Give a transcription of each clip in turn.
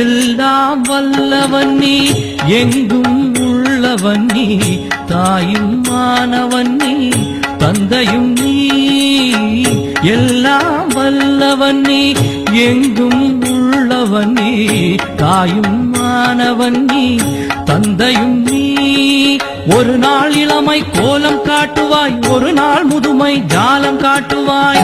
எல்லாம் வல்லவன் நீ எங்கும் உள்ளவன் நீ தாயும் மாணவன் நீ தந்தையும் நீ. எல்லாம் வல்லவன் நீ எங்கும் உள்ளவன் நீ தாயும் மாணவன் நீ தந்தையும் நீ. ஒரு நாள் இளமை கோலம் காட்டுவாய் ஒரு நாள் முதுமை ஜாலம் காட்டுவாய்.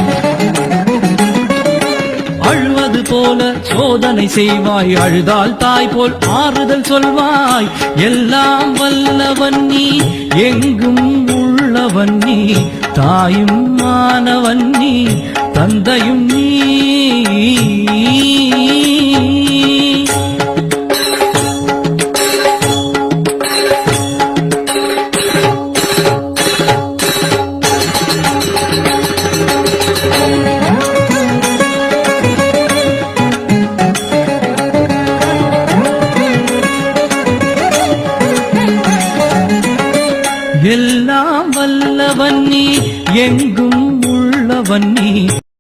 போதனை செய்வாய் அழுதால் தாய் போல் ஆறுதல் சொல்வாய். எல்லாம் வல்லவன் நீ எங்கும் உள்ளவன் நீ தாயும் மாணவன் நீ தந்தையும் நீ. எல்லாம் வல்லவன் நீ எங்கும் உள்ளவன் நீ.